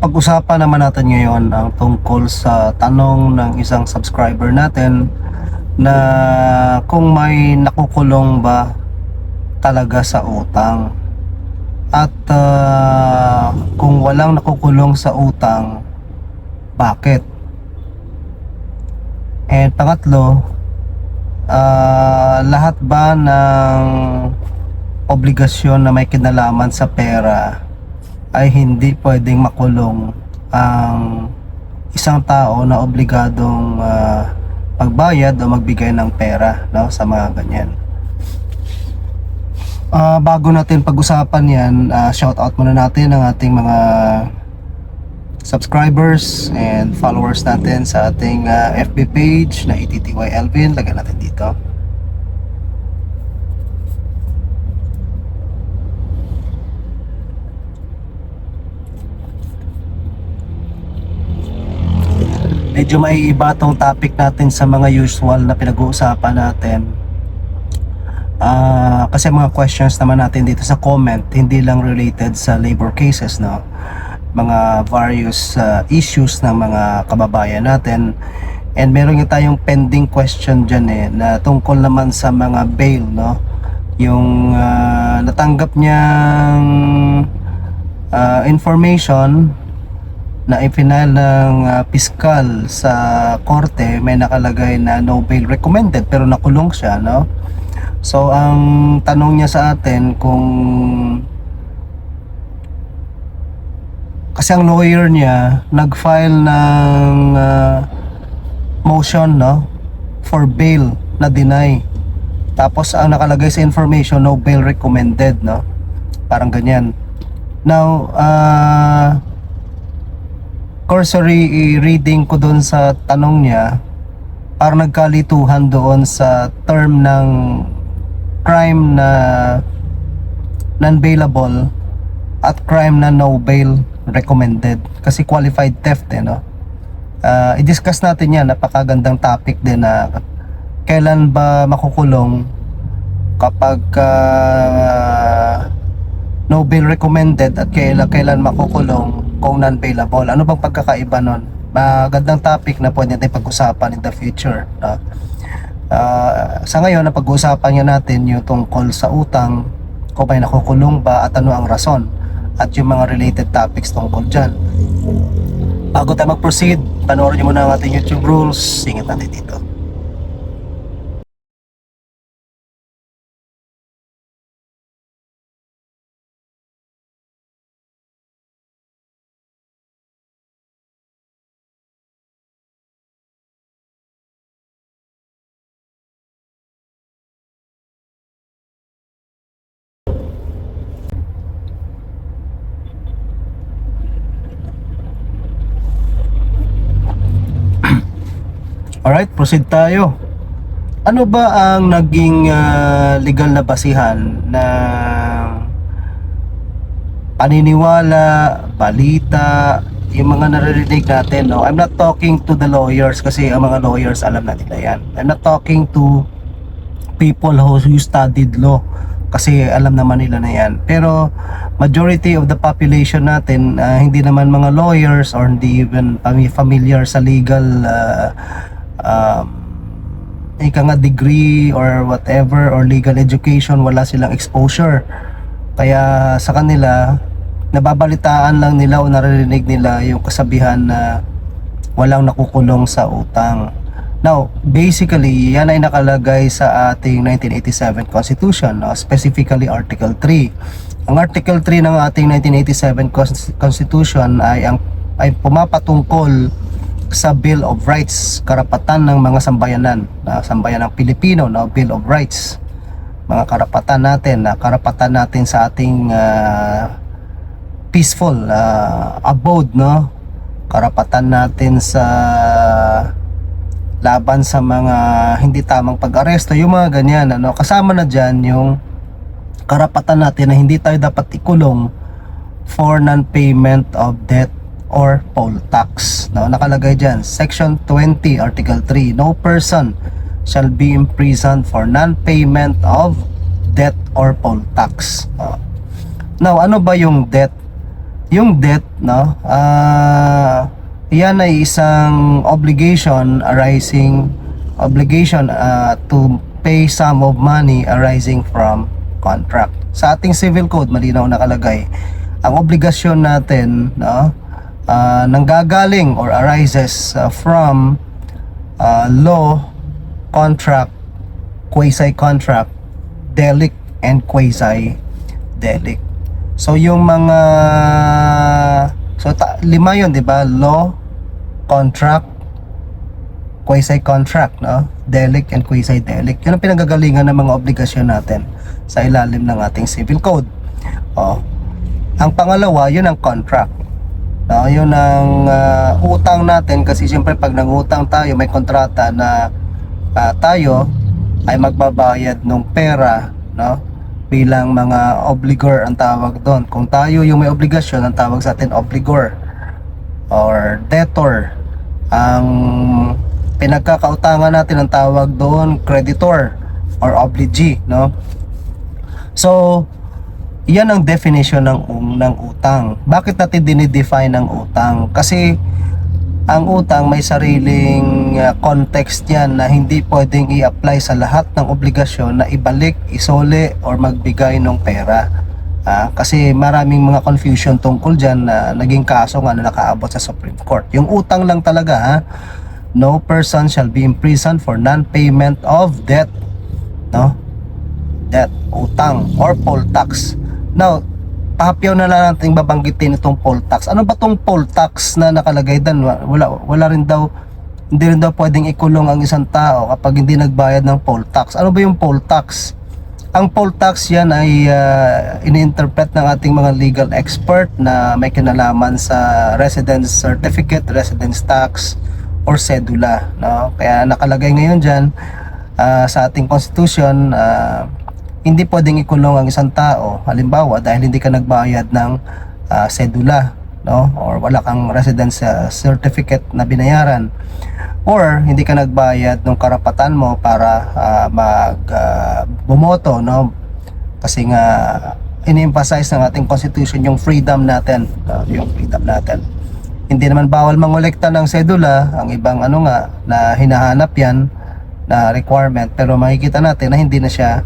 pag-usapan naman natin ngayon ang tungkol sa tanong ng isang subscriber natin na kung may nakukulong ba talaga sa utang. At ah, kung walang nakukulong sa utang bakit? And pangatlo ah, lahat ba ng obligasyon na may kinalaman sa pera ay hindi pwedeng makulong ang isang tao na obligadong ah, magbayad o magbigay ng pera no, sa mga ganyan. Ah, bago natin pag-usapan yan, ah, shout out muna natin ang ating mga subscribers and followers natin sa ating ah, FB page na ETTY Elvin. Lagyan natin dito. Medyo maiiba tong topic natin sa mga usual na pinag-uusapan natin. Ah, kasi mga questions naman natin dito sa comment hindi lang related sa labor cases no. Mga various ah, issues ng mga kababayan natin. And meron nga tayong pending question dyan eh na tungkol naman sa mga bail no. Yung ah, natanggap niyang ah, information na ipinal ng uh, piskal sa korte may nakalagay na no bail recommended pero nakulong siya no? So ang tanong niya sa atin kung kasi ang lawyer niya nag-file ng uh, motion no? For bail na deny. Tapos ang nakalagay sa information no bail recommended no? Parang ganyan. Now uh, cursory reading ko doon sa tanong niya parang nagkalituhan doon sa term ng crime na non-bailable at crime na no bail recommended. Kasi qualified theft eh no? Ah, i-discuss natin yan. Napakagandang topic din na kailan ba makukulong kapag ah, no bail recommended at kailan, kailan makukulong kung non-bailable. Ano bang pagkakaiba nun? Magandang topic na pwede natin pag-usapan in the future. No? Ah, sa ngayon, na pag-uusapan niya natin yung tungkol sa utang, kung may nakukulong ba at ano ang rason at yung mga related topics tungkol dyan. Bago tayo mag-proceed, panoorin niyo muna ang ating YouTube rules. Singit natin dito. Alright, proceed tayo. Ano ba ang naging ah, legal na basihan ng paniniwala, balita, yung mga naririnig natin, no? I'm not talking to the lawyers kasi ang mga lawyers alam natin na yan. I'm not talking to people who, studied law kasi alam naman nila na yan. Pero majority of the population natin ah, hindi naman mga lawyers or hindi even fami- familiar sa legal uh, um, ika nga degree or whatever or legal education wala silang exposure. Kaya sa kanila nababalitaan lang nila o naririnig nila yung kasabihan na walang nakukulong sa utang. Now basically yan ay nakalagay sa ating 1987 constitution no? specifically article 3 ang article 3 ng ating 1987 Cons- constitution ay ang ay pumapatungkol sa Bill of Rights, karapatan ng mga sambayanan, na sambayan ng Pilipino, no, Bill of Rights. Mga karapatan natin, na karapatan natin sa ating ah, peaceful ah, abode, no. Karapatan natin sa laban sa mga hindi tamang pag-aresto, yung mga ganyan, ano. Kasama na diyan yung karapatan natin na hindi tayo dapat ikulong for non-payment of debt or poll tax. No, nakalagay diyan, Section 20, Article 3, no person shall be imprisoned for non-payment of debt or poll tax. Oh. Now, ano ba yung debt yung debt, no? Ah, yan ay isang obligation arising obligation ah, to pay sum of money arising from contract. Sa ating civil code malinaw nakalagay ang obligasyon natin, no? Ah, nanggagaling or arises ah, from ah, law, contract, quasi-contract, delict, and quasi-delict. So yung mga so ta- lima 'yon, 'di ba? Law, contract, quasi-contract, no? Delict and quasi-delict. Yun ang pinagagalingan ng mga obligasyon natin sa ilalim ng ating civil code. Oh. Ang pangalawa, yun ang contract. No, yun ang ah, utang natin kasi siyempre pag nangutang tayo, may kontrata na ah, tayo ay magbabayad ng pera, no? Bilang mga obligor ang tawag doon. Kung tayo yung may obligasyon, ang tawag sa atin obligor or debtor. Ang pinagkakautangan natin ang tawag doon creditor or obligee, no? So, yan ang definition ng um, ng utang. Bakit natin dinidefine ang utang? Kasi ang utang may sariling uh, context yan na hindi pwedeng i-apply sa lahat ng obligasyon na ibalik, isole, or magbigay ng pera. Ah, kasi maraming mga confusion tungkol dyan na naging kaso nga na nakaabot sa Supreme Court. Yung utang lang talaga ha, no person shall be imprisoned for non-payment of debt. No? Debt, utang, or poll tax. Now, pahapyaw na lang natin babanggitin itong poll tax. Ano ba tong poll tax na nakalagay doon? Wala, wala rin daw, hindi rin daw pwedeng ikulong ang isang tao kapag hindi nagbayad ng poll tax. Ano ba yung poll tax? Ang poll tax yan ay uh, ini-interpret ng ating mga legal expert na may kinalaman sa residence certificate, residence tax, or sedula. No? Kaya nakalagay ngayon dyan ah, sa ating constitution, ah, hindi pwedeng ikulong ang isang tao, halimbawa dahil hindi ka nagbayad ng ah, sedula, no? or wala kang residence ah, certificate na binayaran or hindi ka nagbayad ng karapatan mo para ah, mag ah, bumoto no kasi nga ini-emphasize ng ating constitution yung freedom natin no? yung freedom natin hindi naman bawal mangolekta ng sedula ang ibang ano nga na hinahanap yan na requirement pero makikita natin na hindi na siya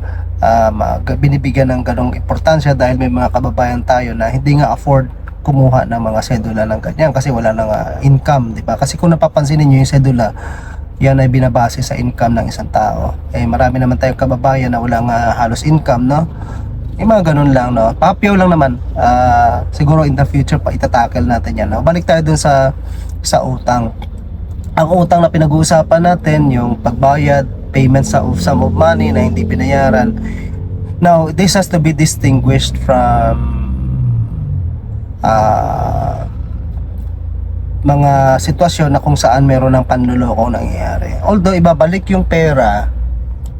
mag- binibigyan ng ganong importansya dahil may mga kababayan tayo na hindi nga afford kumuha ng mga sedula ng ganyan kasi wala nang ah, income, di ba? Kasi kung napapansin niyo yung sedula, yan ay binabase sa income ng isang tao. Eh marami naman tayong kababayan na walang ah, halos income, no? Yung mga ganun lang, no? Papyaw lang naman. Ah, siguro in the future pa itatackle natin yan, no? Balik tayo dun sa sa utang. Ang utang na pinag-uusapan natin, yung pagbayad, payment sa of sum of money na hindi binayaran. Now, this has to be distinguished from ah mga sitwasyon na kung saan meron ng panluloko nangyayari. Although ibabalik yung pera,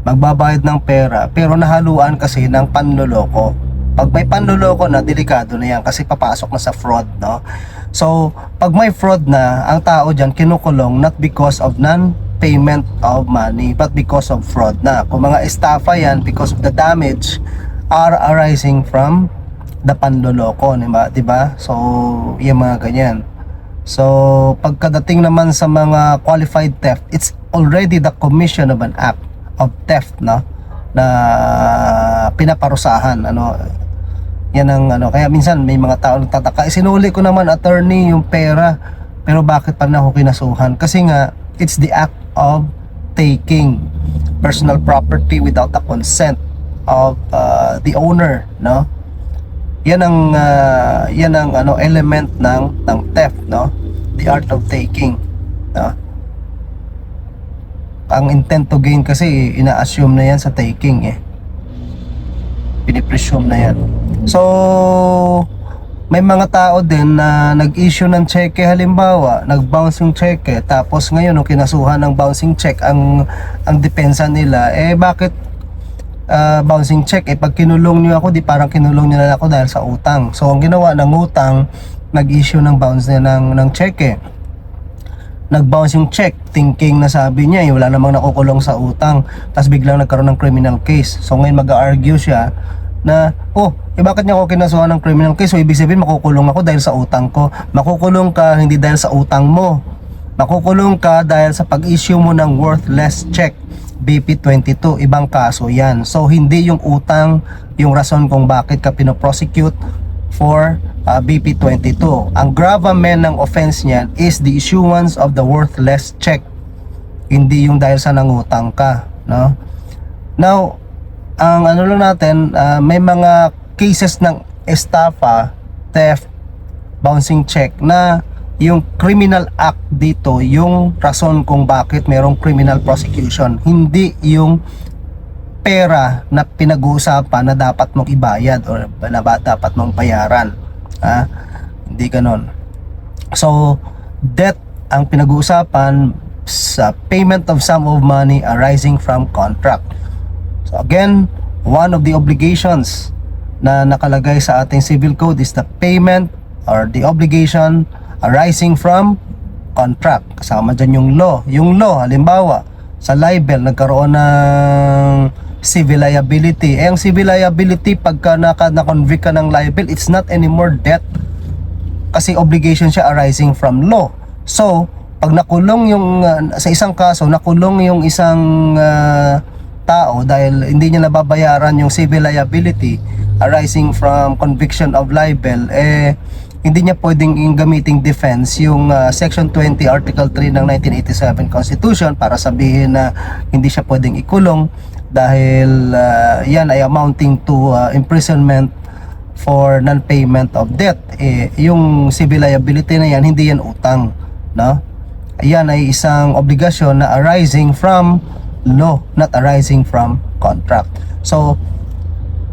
magbabayad ng pera, pero nahaluan kasi ng panluloko. Pag may panluloko na, delikado na yan kasi papasok na sa fraud, no? So, pag may fraud na, ang tao dyan kinukulong not because of non-payment of money, but because of fraud na. Kung mga estafa yan, because of the damage are arising from the panloloko, di ba? Di ba? So, yung mga ganyan. So, pagkadating naman sa mga qualified theft, it's already the commission of an act of theft, no? Na pinaparusahan, ano? Yan ang ano, kaya minsan may mga tao nagtataka, "Eh, sinuli ko naman attorney yung pera, pero bakit pa na ako kinasuhan? Kasi nga, it's the act of taking personal property without the consent of uh, the owner, no? yan ang ah, yan ang ano element ng ng theft no? The art of taking no? Ang intent to gain kasi ina-assume na yan sa taking eh. Pinipresume na yan. So may mga tao din na nag-issue ng cheque. Halimbawa nag-bounce yung cheque tapos ngayon nung kinasuhan ng bouncing check ang ang depensa nila eh bakit ah, bouncing check eh pag kinulong niyo ako di parang kinulong niyo na ako dahil sa utang. So ang ginawa ng utang nag-issue ng bounce niya ng ng check eh nag-bounce yung check thinking na sabi niya eh, wala namang nakukulong sa utang. Tapos biglang nagkaroon ng criminal case. So ngayon mag-argue siya na, oh, eh bakit niya ako kinasuhan ng criminal case? So, ibig sabihin, makukulong ako dahil sa utang ko. Makukulong ka hindi dahil sa utang mo. Makukulong ka dahil sa pag-issue mo ng worthless check. BP22, ibang kaso yan. So, hindi yung utang yung rason kung bakit ka pinoprosecute for uh, BP22. Ang gravamen ng offense niyan is the issuance of the worthless check. Hindi yung dahil sa nangutang ka, no? Now, ang ano lang natin, uh, may mga cases ng estafa, theft, bouncing check na yung criminal act dito yung rason kung bakit merong criminal prosecution. Hindi yung pera na pinag-uusapan na dapat mong ibayad or na dapat mong bayaran. Ha? hindi ganon so debt ang pinag-uusapan sa payment of sum of money arising from contract again one of the obligations na nakalagay sa ating civil code is the payment or the obligation arising from contract. Kasama dyan yung law. Yung law, halimbawa, sa libel, nagkaroon ng civil liability. Eh, ang civil liability, pagka na-convict ka ng libel, it's not anymore debt. Kasi obligation siya arising from law. So, pag nakulong yung, uh, sa isang kaso, nakulong yung isang uh, tao dahil hindi niya nababayaran yung civil liability arising from conviction of libel, eh, hindi niya pwedeng gamiting defense yung uh, Section 20 Article 3 ng 1987 Constitution para sabihin na hindi siya pwedeng ikulong dahil uh, yan ay amounting to uh, imprisonment for non-payment of debt. Eh, yung civil liability na yan, hindi yan utang. No? Yan ay isang obligasyon na arising from law, not arising from contract. So,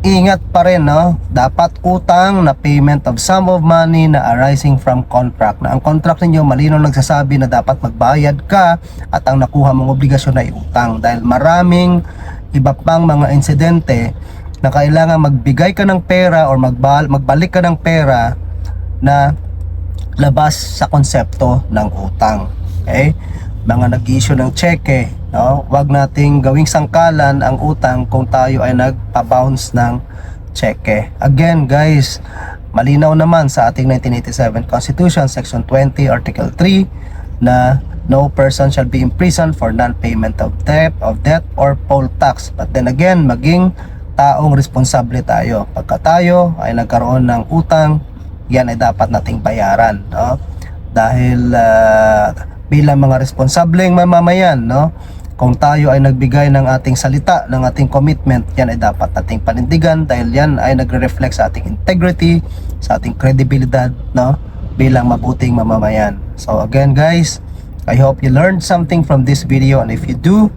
ingat pa rin no? Dapat utang na payment of sum of money na arising from contract. Na ang contract ninyo malino nagsasabi na dapat magbayad ka at ang nakuha mong obligasyon ay utang. Dahil maraming iba pang mga insidente na kailangan magbigay ka ng pera or magbal magbalik ka ng pera na labas sa konsepto ng utang. Okay mga nag-issue ng cheque, no? Huwag nating gawing sangkalan ang utang kung tayo ay nagpa-bounce ng cheque. Again, guys, malinaw naman sa ating 1987 Constitution, Section 20, Article 3, na no person shall be imprisoned for non-payment of debt, of debt or poll tax. But then again, maging taong responsable tayo. Pagka tayo ay nagkaroon ng utang, yan ay dapat nating bayaran, no? Dahil uh, bilang mga responsableng mamamayan, no? Kung tayo ay nagbigay ng ating salita, ng ating commitment, yan ay dapat nating panindigan dahil yan ay nagre-reflect sa ating integrity, sa ating credibilidad, no? Bilang mabuting mamamayan. So again guys, I hope you learned something from this video and if you do,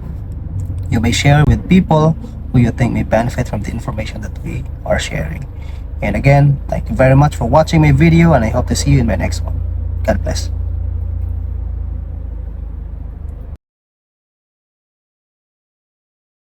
you may share with people who you think may benefit from the information that we are sharing. And again, thank you very much for watching my video and I hope to see you in my next one. God bless.